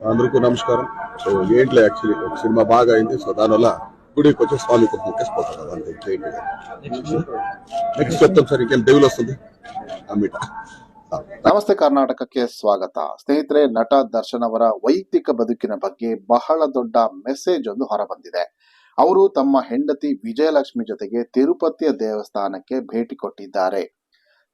అందరికీ నమస్కారం so ఏంట్లే actually ఒక సినిమా బాగా అయింది సో దానివల్ల గుడికి వచ్చి స్వామి కుటుంబం పోతాం కదా అంతే ఇంకేంటి నెక్స్ట్ చెప్తాం సార్ ఇంకేం డెవిల్ వస్తుంది అమ్మిట ನಮಸ್ತೆ ಕರ್ನಾಟಕಕ್ಕೆ ಸ್ವಾಗತ ಸ್ನೇಹಿತರೆ ನಟ ದರ್ಶನ್ ಅವರ ವೈಯಕ್ತಿಕ ಬದುಕಿನ ಬಗ್ಗೆ ಬಹಳ ದೊಡ್ಡ ಮೆಸೇಜ್ ಒಂದು ಹೊರಬಂದಿದೆ ಅವರು ತಮ್ಮ ಹೆಂಡತಿ ವಿಜಯಲಕ್ಷ್ಮಿ ಜೊತೆಗೆ ತಿರುಪತಿಯ ದೇವಸ್ಥಾನಕ್ಕೆ ಭೇಟಿ ಕೊಟ್ಟಿದ್ದಾರೆ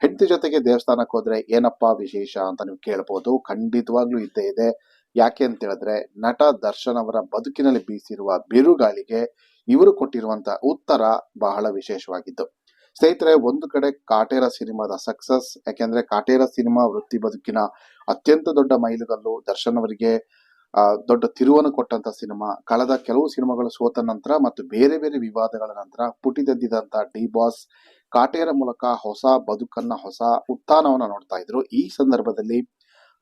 ಹೆಂಡತಿ ಜೊತೆಗೆ ದೇವಸ್ಥಾನಕ್ಕೆ ಹೋದ್ರೆ ಏನಪ್ಪಾ ವಿಶೇಷ ಅಂತ ನೀವು ಕೇಳಬಹುದು ಖಂಡಿತವಾಗ್ಲೂ ಇದ್ದೇ ಇದೆ ಯಾಕೆ ಅಂತ ಹೇಳಿದ್ರೆ ನಟ ದರ್ಶನ್ ಅವರ ಬದುಕಿನಲ್ಲಿ ಬೀಸಿರುವ ಬಿರುಗಾಳಿಗೆ ಇವರು ಕೊಟ್ಟಿರುವಂತ ಉತ್ತರ ಬಹಳ ವಿಶೇಷವಾಗಿದ್ದು. ಸ್ನೇಹಿತರೆ, ಒಂದು ಕಡೆ ಕಾಟೇರ ಸಿನಿಮಾದ ಸಕ್ಸಸ್, ಯಾಕೆಂದ್ರೆ ಕಾಟೇರ ಸಿನಿಮಾ ವೃತ್ತಿ ಬದುಕಿನ ಅತ್ಯಂತ ದೊಡ್ಡ ಮೈಲುಗಲ್ಲು ದರ್ಶನ್ ಅವರಿಗೆ ದೊಡ್ಡ ತಿರುವನ್ನು ಕೊಟ್ಟಂತ ಸಿನಿಮಾ. ಕಳೆದ ಕೆಲವು ಸಿನಿಮಾಗಳು ಸೋತ ನಂತರ ಮತ್ತು ಬೇರೆ ಬೇರೆ ವಿವಾದಗಳ ನಂತರ ಪುಟಿದೆದ್ದಿದಂತ ಡಿ ಬಾಸ್ ಕಾಟೇರ ಮೂಲಕ ಹೊಸ ಬದುಕನ್ನ, ಹೊಸ ಉತ್ಥಾನವನ್ನ ನೋಡ್ತಾ ಇದ್ರು. ಈ ಸಂದರ್ಭದಲ್ಲಿ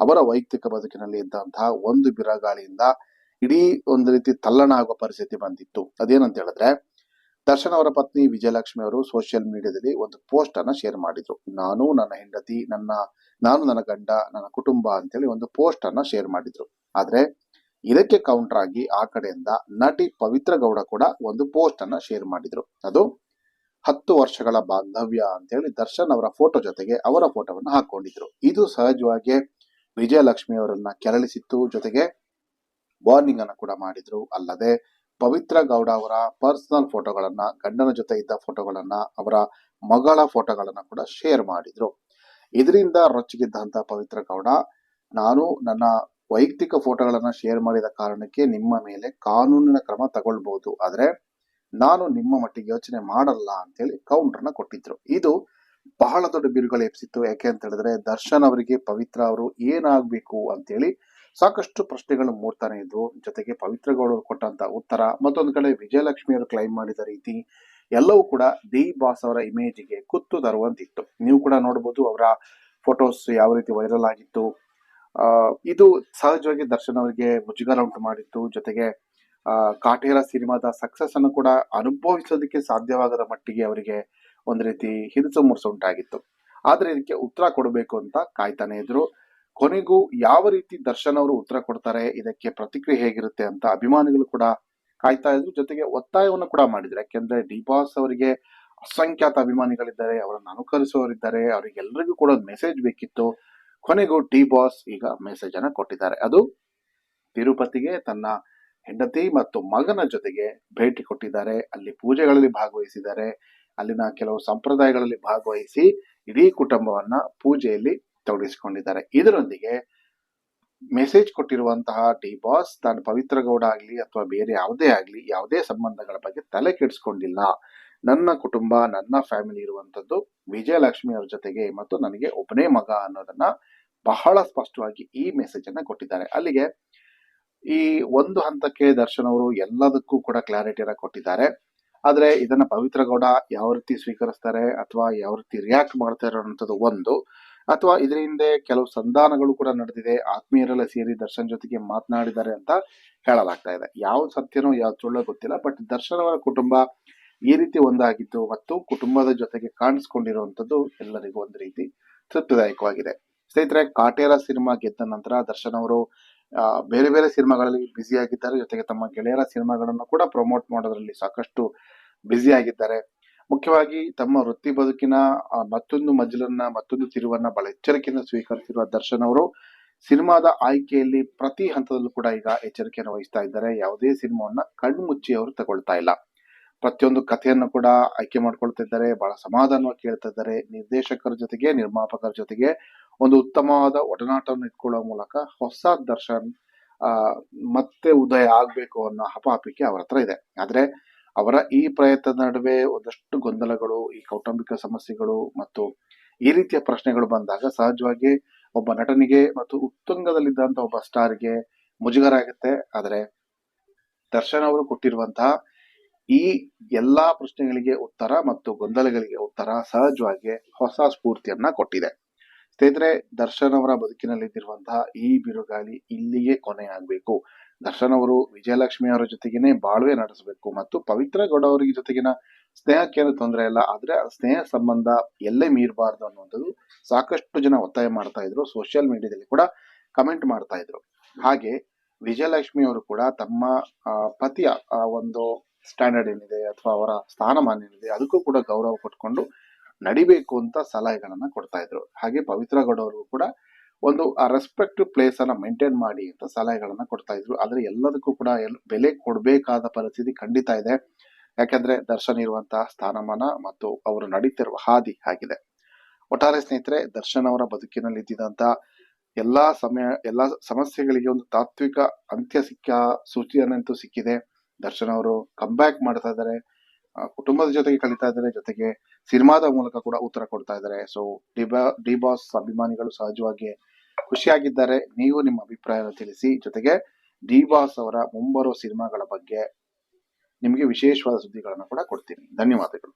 ಅವರ ವೈಯಕ್ತಿಕ ಬದುಕಿನಲ್ಲಿ ಇದ್ದಂತಹ ಒಂದು ಬಿರಗಾಳಿಯಿಂದ ಇಡೀ ಒಂದು ರೀತಿ ತಲ್ಲಣ ಆಗುವ ಪರಿಸ್ಥಿತಿ ಬಂದಿತ್ತು. ಅದೇನಂತ ಹೇಳಿದ್ರೆ, ದರ್ಶನ್ ಅವರ ಪತ್ನಿ ವಿಜಯಲಕ್ಷ್ಮಿ ಅವರು ಸೋಷಿಯಲ್ ಮೀಡಿಯಾದಲ್ಲಿ ಒಂದು ಪೋಸ್ಟ್ ಅನ್ನ ಶೇರ್ ಮಾಡಿದ್ರು. ನಾನು, ನನ್ನ ಹೆಂಡತಿ, ನನ್ನ, ನಾನು ನನ್ನ ಗಂಡ, ನನ್ನ ಕುಟುಂಬ ಅಂತೇಳಿ ಒಂದು ಪೋಸ್ಟ್ ಅನ್ನ ಶೇರ್ ಮಾಡಿದ್ರು. ಆದ್ರೆ, ಇದಕ್ಕೆ ಕೌಂಟರ್ ಆಗಿ ಆ ಕಡೆಯಿಂದ ನಟಿ ಪವಿತ್ರ ಗೌಡ ಕೂಡ ಒಂದು ಪೋಸ್ಟ್ ಅನ್ನ ಶೇರ್ ಮಾಡಿದ್ರು. ಅದು ಹತ್ತು ವರ್ಷಗಳ ಬಾಂಧವ್ಯ ಅಂತೇಳಿ ದರ್ಶನ್ ಅವರ ಫೋಟೋ ಜೊತೆಗೆ ಅವರ ಫೋಟೋವನ್ನು ಹಾಕೊಂಡಿದ್ರು. ಇದು ಸಹಜವಾಗಿ ವಿಜಯಲಕ್ಷ್ಮಿ ಅವರನ್ನ ಕೆರಳಿಸಿತ್ತು. ಜೊತೆಗೆ ವಾರ್ನಿಂಗ್ ಅನ್ನು ಕೂಡ ಮಾಡಿದ್ರು. ಅಲ್ಲದೆ ಪವಿತ್ರ ಗೌಡ ಅವರ ಪರ್ಸನಲ್ ಫೋಟೋಗಳನ್ನ ಗಂಡನ ಜೊತೆ ಇದ್ದ ಫೋಟೋಗಳನ್ನ ಅವರ ಮಗಳ ಫೋಟೋಗಳನ್ನ ಕೂಡ ಶೇರ್ ಮಾಡಿದ್ರು. ಇದರಿಂದ ರೊಚ್ಚಿಗೆದ್ದಂತ ಪವಿತ್ರ ಗೌಡ, ನಾನು ನನ್ನ ವೈಯಕ್ತಿಕ ಫೋಟೋಗಳನ್ನ ಶೇರ್ ಮಾಡಿದ ಕಾರಣಕ್ಕೆ ನಿಮ್ಮ ಮೇಲೆ ಕಾನೂನಿನ ಕ್ರಮ ತಗೊಳ್ಬಹುದು ಆದ್ರೆ ನಾನು ನಿಮ್ಮ ಮಟ್ಟಿಗೆ ಯೋಚನೆ ಮಾಡಲ್ಲ ಅಂತೇಳಿ ಕೌಂಟರ್ನ ಕೊಟ್ಟಿದ್ರು. ಇದು ಬಹಳ ದೊಡ್ಡ ಬಿರುಗಳು ಎಪ್ಸಿತ್ತು ಯಾಕೆ ಅಂತ ಹೇಳಿದ್ರೆ, ದರ್ಶನ್ ಅವರಿಗೆ ಪವಿತ್ರ ಅವರು ಏನಾಗ್ಬೇಕು ಅಂತೇಳಿ ಸಾಕಷ್ಟು ಪ್ರಶ್ನೆಗಳು ಮೂಡ್ತಾನೆ ಇದ್ವು. ಜೊತೆಗೆ ಪವಿತ್ರ ಗೌಡರು ಕೊಟ್ಟಂತ ಉತ್ತರ, ಮತ್ತೊಂದು ಕಡೆ ವಿಜಯಲಕ್ಷ್ಮಿ ಅವರು ಕ್ಲೈಮ್ ಮಾಡಿದ ರೀತಿ ಎಲ್ಲವೂ ಕೂಡ ದಿ ಬಾಸ್ ಅವರ ಇಮೇಜ್ಗೆ ಕುತ್ತು ತರುವಂತಿತ್ತು. ನೀವು ಕೂಡ ನೋಡಬಹುದು ಅವರ ಫೋಟೋಸ್ ಯಾವ ರೀತಿ ವೈರಲ್ ಆಗಿತ್ತು. ಇದು ಸಹಜವಾಗಿ ದರ್ಶನ್ ಅವರಿಗೆ ಮುಜುಗರ ಉಂಟು ಮಾಡಿತ್ತು. ಜೊತೆಗೆ ಕಾಟೇರ ಸಿನಿಮಾದ ಸಕ್ಸಸ್ ಅನ್ನು ಕೂಡ ಅನುಭವಿಸೋದಕ್ಕೆ ಸಾಧ್ಯವಾಗದ ಮಟ್ಟಿಗೆ ಅವರಿಗೆ ಒಂದು ರೀತಿ ಹಿರಿಸು ಮುರಿಸು ಉಂಟಾಗಿತ್ತು. ಆದ್ರೆ ಇದಕ್ಕೆ ಉತ್ತರ ಕೊಡಬೇಕು ಅಂತ ಕಾಯ್ತಾನೆ ಇದ್ರು. ಕೊನೆಗೂ ಯಾವ ರೀತಿ ದರ್ಶನ್ ಅವರು ಉತ್ತರ ಕೊಡ್ತಾರೆ, ಇದಕ್ಕೆ ಪ್ರತಿಕ್ರಿಯೆ ಹೇಗಿರುತ್ತೆ ಅಂತ ಅಭಿಮಾನಿಗಳು ಕೂಡ ಕಾಯ್ತಾ ಇದ್ರು. ಜೊತೆಗೆ ಒತ್ತಾಯವನ್ನು ಕೂಡ ಮಾಡಿದ್ರು. ಯಾಕೆಂದ್ರೆ ಡಿ ಬಾಸ್ ಅವರಿಗೆ ಅಸಂಖ್ಯಾತ ಅಭಿಮಾನಿಗಳಿದ್ದಾರೆ, ಅವರನ್ನು ಅನುಕರಿಸುವವರಿದ್ದಾರೆ ಅವರಿಗೆಲ್ಲರಿಗೂ ಕೂಡ ಒಂದು ಮೆಸೇಜ್ ಬೇಕಿತ್ತು. ಕೊನೆಗೂ ಡಿ ಬಾಸ್ ಈಗ ಮೆಸೇಜ್ ಅನ್ನ ಕೊಟ್ಟಿದ್ದಾರೆ. ಅದು ತಿರುಪತಿಗೆ ತನ್ನ ಹೆಂಡತಿ ಮತ್ತು ಮಗನ ಜೊತೆಗೆ ಭೇಟಿ ಕೊಟ್ಟಿದ್ದಾರೆ. ಅಲ್ಲಿ ಪೂಜೆಗಳಲ್ಲಿ ಭಾಗವಹಿಸಿದ್ದಾರೆ. ಅಲ್ಲಿನ ಕೆಲವು ಸಂಪ್ರದಾಯಗಳಲ್ಲಿ ಭಾಗವಹಿಸಿ ಇಡೀ ಕುಟುಂಬವನ್ನ ಪೂಜೆಯಲ್ಲಿ ತೊಡಗಿಸಿಕೊಂಡಿದ್ದಾರೆ. ಇದರೊಂದಿಗೆ ಮೆಸೇಜ್ ಕೊಟ್ಟಿರುವಂತಹ ಡಿ ಬಾಸ್ ತಾನು ಪವಿತ್ರ ಗೌಡ ಆಗಲಿ ಅಥವಾ ಬೇರೆ ಯಾವುದೇ ಆಗಲಿ ಯಾವುದೇ ಸಂಬಂಧಗಳ ಬಗ್ಗೆ ತಲೆ ಕೆಡಿಸ್ಕೊಂಡಿಲ್ಲ. ನನ್ನ ಕುಟುಂಬ, ನನ್ನ ಫ್ಯಾಮಿಲಿ ಇರುವಂತದ್ದು ವಿಜಯಲಕ್ಷ್ಮಿ ಅವ್ರ ಜೊತೆಗೆ ಮತ್ತು ನನಗೆ ಒಬ್ಬನೇ ಮಗ ಅನ್ನೋದನ್ನ ಬಹಳ ಸ್ಪಷ್ಟವಾಗಿ ಈ ಮೆಸೇಜ್ ಅನ್ನ ಕೊಟ್ಟಿದ್ದಾರೆ. ಅಲ್ಲಿಗೆ ಈ ಒಂದು ಹಂತಕ್ಕೆ ದರ್ಶನ್ ಅವರು ಎಲ್ಲದಕ್ಕೂ ಕೂಡ ಕ್ಲಾರಿಟಿಯನ್ನು ಕೊಟ್ಟಿದ್ದಾರೆ. ಆದ್ರೆ ಇದನ್ನ ಪವಿತ್ರ ಗೌಡ ಯಾವ ರೀತಿ ಸ್ವೀಕರಿಸ್ತಾರೆ ಅಥವಾ ಯಾವ ರೀತಿ ರಿಯಾಕ್ಟ್ ಮಾಡ್ತಾರೆ ಅನ್ನೋಂಥದ್ದು ಒಂದು. ಅಥವಾ ಇದರ ಹಿಂದೆ ಕೆಲವು ಸಂಧಾನಗಳು ಕೂಡ ನಡೆದಿದೆ. ಆತ್ಮೀಯರೆಲ್ಲ ಸೇರಿ ದರ್ಶನ್ ಜೊತೆಗೆ ಮಾತನಾಡಿದ್ದಾರೆ ಅಂತ ಹೇಳಲಾಗ್ತಾ ಇದೆ. ಯಾವ ಸತ್ಯನೋ ಯಾವ ಸುಳ್ಳೋ ಗೊತ್ತಿಲ್ಲ ಬಟ್ ದರ್ಶನ್ ಅವರ ಕುಟುಂಬ ಈ ರೀತಿ ಒಂದಾಗಿದ್ದು ಮತ್ತು ಕುಟುಂಬದ ಜೊತೆಗೆ ಕಾಣಿಸ್ಕೊಂಡಿರುವಂತದ್ದು ಎಲ್ಲರಿಗೂ ಒಂದು ರೀತಿ ತೃಪ್ತಿದಾಯಕವಾಗಿದೆ. ಸ್ನೇಹಿತರೆ, ಕಾಟೇರ ಸಿನಿಮಾ ಗೆದ್ದ ನಂತರ ದರ್ಶನ್ ಅವರು ಬೇರೆ ಬೇರೆ ಸಿನಿಮಾಗಳಲ್ಲಿ ಬ್ಯುಸಿ ಆಗಿದ್ದಾರೆ. ಜೊತೆಗೆ ತಮ್ಮ ಗೆಳೆಯರ ಸಿನಿಮಾಗಳನ್ನು ಕೂಡ ಪ್ರಮೋಟ್ ಮಾಡೋದ್ರಲ್ಲಿ ಸಾಕಷ್ಟು ಬ್ಯುಸಿ ಆಗಿದ್ದಾರೆ. ಮುಖ್ಯವಾಗಿ ತಮ್ಮ ವೃತ್ತಿ ಬದುಕಿನ ಮತ್ತೊಂದು ಮಜಲನ್ನ, ಮತ್ತೊಂದು ತಿರುವನ್ನ ಬಹಳ ಎಚ್ಚರಿಕೆಯಿಂದ ಸ್ವೀಕರಿಸಿರುವ ದರ್ಶನ್ ಅವರು, ಸಿನಿಮಾದ ಆಯ್ಕೆಯಲ್ಲಿ ಪ್ರತಿ ಹಂತದಲ್ಲೂ ಕೂಡ ಈಗ ಎಚ್ಚರಿಕೆಯನ್ನು ವಹಿಸ್ತಾ ಇದ್ದಾರೆ. ಯಾವುದೇ ಸಿನಿಮಾವನ್ನ ಕಣ್ಣು ಮುಚ್ಚಿ ಅವರು ತಗೊಳ್ತಾ ಇಲ್ಲ. ಪ್ರತಿಯೊಂದು ಕಥೆಯನ್ನು ಕೂಡ ಆಯ್ಕೆ ಮಾಡ್ಕೊಳ್ತಿದ್ದಾರೆ ಬಹಳ ಸಮಾಧಾನವಾಗಿ ಕೇಳ್ತಾ ಇದ್ದಾರೆ. ನಿರ್ದೇಶಕರ ಜೊತೆಗೆ, ನಿರ್ಮಾಪಕರ ಜೊತೆಗೆ ಒಂದು ಉತ್ತಮವಾದ ಒಡನಾಟವನ್ನು ಇಟ್ಕೊಳ್ಳೋ ಮೂಲಕ ಹೊಸ ದರ್ಶನ್ ಮತ್ತೆ ಉದಯ ಆಗ್ಬೇಕು ಅನ್ನೋ ಹಪಾಪಿಕೆ ಅವರ ಹತ್ರ ಇದೆ. ಆದ್ರೆ ಅವರ ಈ ಪ್ರಯತ್ನದ ನಡುವೆ ಒಂದಷ್ಟು ಗೊಂದಲಗಳು, ಈ ಕೌಟುಂಬಿಕ ಸಮಸ್ಯೆಗಳು ಮತ್ತು ಈ ರೀತಿಯ ಪ್ರಶ್ನೆಗಳು ಬಂದಾಗ ಸಹಜವಾಗಿ ಒಬ್ಬ ನಟನಿಗೆ ಮತ್ತು ಉತ್ತುಂಗದಲ್ಲಿದ್ದಂಥ ಒಬ್ಬ ಸ್ಟಾರ್ಗೆ ಮುಜುಗರ ಆಗುತ್ತೆ ಆದರೆ ದರ್ಶನ್ ಅವರು ಕೊಟ್ಟಿರುವಂತಹ ಈ ಎಲ್ಲಾ ಪ್ರಶ್ನೆಗಳಿಗೆ ಉತ್ತರ ಮತ್ತು ಗೊಂದಲಗಳಿಗೆ ಉತ್ತರ ಸಹಜವಾಗಿ ಹೊಸ ಸ್ಫೂರ್ತಿಯನ್ನ ಕೊಟ್ಟಿದೆ. ಸ್ನೇಹಿತರೆ, ದರ್ಶನ್ ಅವರ ಬದುಕಿನಲ್ಲಿದ್ದಿರುವಂತಹ ಈ ಬಿರುಗಾಳಿ ಇಲ್ಲಿಗೆ ಕೊನೆ ಆಗ್ಬೇಕು ದರ್ಶನ್ ಅವರು ವಿಜಯಲಕ್ಷ್ಮಿ ಅವರ ಜೊತೆಗೇನೆ ಬಾಳ್ವೆ ನಡೆಸಬೇಕು ಮತ್ತು ಪವಿತ್ರ ಗೌಡ ಅವರಿಗೆ ಜೊತೆಗಿನ ಸ್ನೇಹಕ್ಕೇನು ತೊಂದರೆ ಇಲ್ಲ. ಆದ್ರೆ ಸ್ನೇಹ ಸಂಬಂಧ ಎಲ್ಲೇ ಮೀರಬಾರ್ದು ಅನ್ನುವಂಥದ್ದು ಸಾಕಷ್ಟು ಜನ ಒತ್ತಾಯ ಮಾಡ್ತಾ ಇದ್ರು. ಸೋಷಿಯಲ್ ಮೀಡಿಯಾದಲ್ಲಿ ಕೂಡ ಕಮೆಂಟ್ ಮಾಡ್ತಾ ಇದ್ರು. ಹಾಗೆ ವಿಜಯಲಕ್ಷ್ಮಿ ಅವರು ಕೂಡ ತಮ್ಮ ಪತಿಯ ಒಂದು ಸ್ಟ್ಯಾಂಡರ್ಡ್ ಏನಿದೆ ಅಥವಾ ಅವರ ಸ್ಥಾನಮಾನ ಏನಿದೆ, ಅದಕ್ಕೂ ಕೂಡ ಗೌರವ ಕೊಟ್ಕೊಂಡು ನಡಿಬೇಕು ಅಂತ ಸಲಹೆಗಳನ್ನ ಕೊಡ್ತಾ ಇದ್ರು. ಹಾಗೆ ಪವಿತ್ರ ಗೌಡವರು ಕೂಡ ಒಂದು, ಆ ರೆಸ್ಪೆಕ್ಟ್ ಪ್ಲೇಸ್ ಅನ್ನ ಮೇಂಟೈನ್ ಮಾಡಿ ಅಂತ ಸಲಹೆಗಳನ್ನ ಕೊಡ್ತಾ ಇದ್ರು. ಆದ್ರೆ ಎಲ್ಲದಕ್ಕೂ ಕೂಡ ಬೆಲೆ ಕೊಡಬೇಕಾದ ಪರಿಸ್ಥಿತಿ ಖಂಡಿತ ಇದೆ. ಯಾಕಂದ್ರೆ ದರ್ಶನ್ ಇರುವಂತಹ ಸ್ಥಾನಮಾನ ಮತ್ತು ಅವರು ನಡೀತಿರುವ ಹಾದಿ ಆಗಿದೆ. ಒಟ್ಟಾರೆ ಸ್ನೇಹಿತರೆ, ದರ್ಶನ್ ಅವರ ಬದುಕಿನಲ್ಲಿ ಇದ್ದಿದಂತ ಎಲ್ಲಾ ಸಮಯ, ಎಲ್ಲಾ ಸಮಸ್ಯೆಗಳಿಗೆ ಒಂದು ತಾತ್ವಿಕ ಅಂತ್ಯ ಸಿಕ್ಕ, ಸೂಚಿಯನ್ನಂತೂ ಸಿಕ್ಕಿದೆ. ದರ್ಶನ್ ಅವರು ಬ್ಯಾಕ್ ಮಾಡ್ತಾ ಇದ್ದಾರೆ. ಕುಟುಂಬದ ಜೊತೆಗೆ ಕಲಿತಾ ಇದ್ದಾರೆ, ಜೊತೆಗೆ ಸಿನಿಮಾದ ಮೂಲಕ ಕೂಡ ಉತ್ತರ ಕೊಡ್ತಾ ಇದ್ದಾರೆ. ಸೊ ಡಿಬಾ ಡಿ ಬಾಸ್ ಅಭಿಮಾನಿಗಳು ಸಹಜವಾಗಿ ಖುಷಿಯಾಗಿದ್ದಾರೆ. ನೀವು ನಿಮ್ಮ ಅಭಿಪ್ರಾಯವನ್ನು ತಿಳಿಸಿ. ಜೊತೆಗೆ ಡಿ ಬಾಸ್ ಅವರ ಮುಂಬರುವ ಸಿನಿಮಾಗಳ ಬಗ್ಗೆ ನಿಮಗೆ ವಿಶೇಷವಾದ ಸುದ್ದಿಗಳನ್ನು ಕೂಡ ಕೊಡ್ತೀನಿ. ಧನ್ಯವಾದಗಳು.